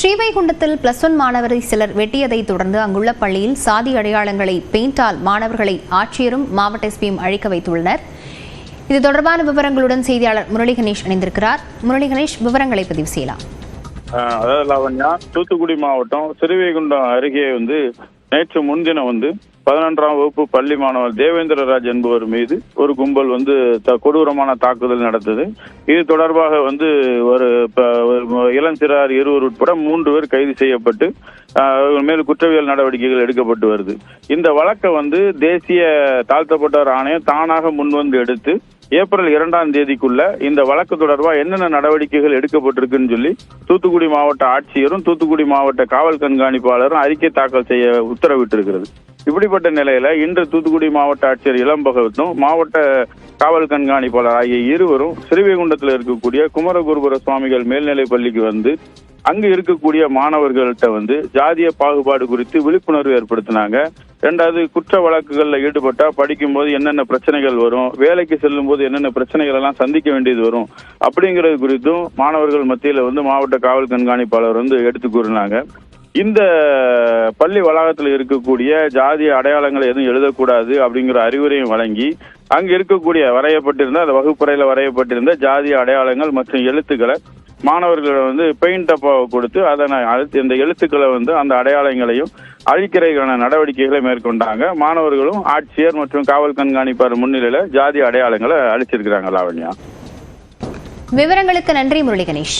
ஸ்ரீவைகுண்டத்தில் plus one மாணவரை சிலர் வெட்டியதை தொடர்ந்து அங்குள்ள பள்ளியில் சாதி அடையாளங்களை பெயிண்டால் மாணவர்களை ஆட்சியரும் மாவட்ட எஸ்பியும் அழிக்க வைத்துள்ளனர். இது தொடர்பான விவரங்களுடன் செய்தியாளர் முரளி கணேஷ் இணைந்திருக்கிறார். முரளி கணேஷ் விவரங்களை பதிவு செய்யலாம். அதாவது லாவண்யா தூத்துக்குடி மாவட்டம் சிறுவைகுண்டம் அருகே வந்து நேற்று முன்தினம் வந்து பதினொன்றாம் வகுப்பு பள்ளி மாணவர் தேவேந்திரராஜ் என்பவர் மீது ஒரு கும்பல் வந்து த- கொடூரமான தாக்குதல் நடந்தது. இது தொடர்பாக வந்து ஒரு இளஞ்சிறார் இருவர் உட்பட மூன்று பேர் கைது செய்யப்பட்டு அவர்கள் மேல் குற்றவியல் நடவடிக்கைகள் எடுக்கப்பட்டு வருது. இந்த வழக்கை வந்து தேசிய தாழ்த்தப்பட்டோர் ஆணையம் தானாக முன்வந்து எடுத்து ஏப்ரல் இரண்டாம் தேதிக்குள்ள இந்த வழக்கு தொடர்பா என்னென்ன நடவடிக்கைகள் எடுக்கப்பட்டிருக்குன்னு சொல்லி தூத்துக்குடி மாவட்ட ஆட்சியரும் தூத்துக்குடி மாவட்ட காவல் கண்காணிப்பாளரும் அறிக்கை தாக்கல் செய்ய உத்தரவிட்டிருக்கிறது. இப்படிப்பட்ட நிலையில இன்று தூத்துக்குடி மாவட்ட ஆட்சியர் இளம்பகவத்தும் மாவட்ட காவல் கண்காணிப்பாளர் ஆகிய இருவரும் ஸ்ரீவைகுண்டத்தில் இருக்கக்கூடிய குமரகுருபுர சுவாமிகள் மேல்நிலைப் பள்ளிக்கு வந்து அங்கு இருக்கக்கூடிய மாணவர்கள்ட்ட வந்து ஜாதிய பாகுபாடு குறித்து விழிப்புணர்வு ஏற்படுத்தினாங்க. ரெண்டாவது குற்ற வழக்குகளில் ஈடுபட்டா படிக்கும்போது என்னென்ன பிரச்சனைகள் வரும் வேலைக்கு செல்லும் போது என்னென்ன பிரச்சனைகள் எல்லாம் சந்திக்க வேண்டியது வரும் அப்படிங்கிறது குறித்தும் மாணவர்கள் மத்தியில வந்து மாவட்ட காவல் கண்காணிப்பாளர் வந்து எடுத்து கூறினாங்க. இந்த பள்ளி வளாகத்தில் இருக்கக்கூடிய ஜாதிய அடையாளங்களை எதுவும் எழுதக்கூடாது அப்படிங்கிற அறிவுரையும் வழங்கி அங்கு இருக்கக்கூடிய வரையப்பட்டிருந்த அந்த வகுப்பறையில் வரையப்பட்டிருந்த ஜாதிய அடையாளங்கள் மற்றும் எழுத்துக்களை மாணவர்களை வந்து பெயிண்ட் டப்பாவை கொடுத்து அதனை அழுத்து இந்த எழுத்துக்களை வந்து அந்த அடையாளங்களையும் அழிக்கிறதுக்கான நடவடிக்கைகளை மேற்கொண்டாங்க. மாணவர்களும் ஆட்சியர் மற்றும் காவல் கண்காணிப்பாளர் முன்னிலையில ஜாதி அடையாளங்களை அழிச்சிருக்கிறாங்க லாவண்யா. விவரங்களுக்கு நன்றி முரளி கணேஷ்.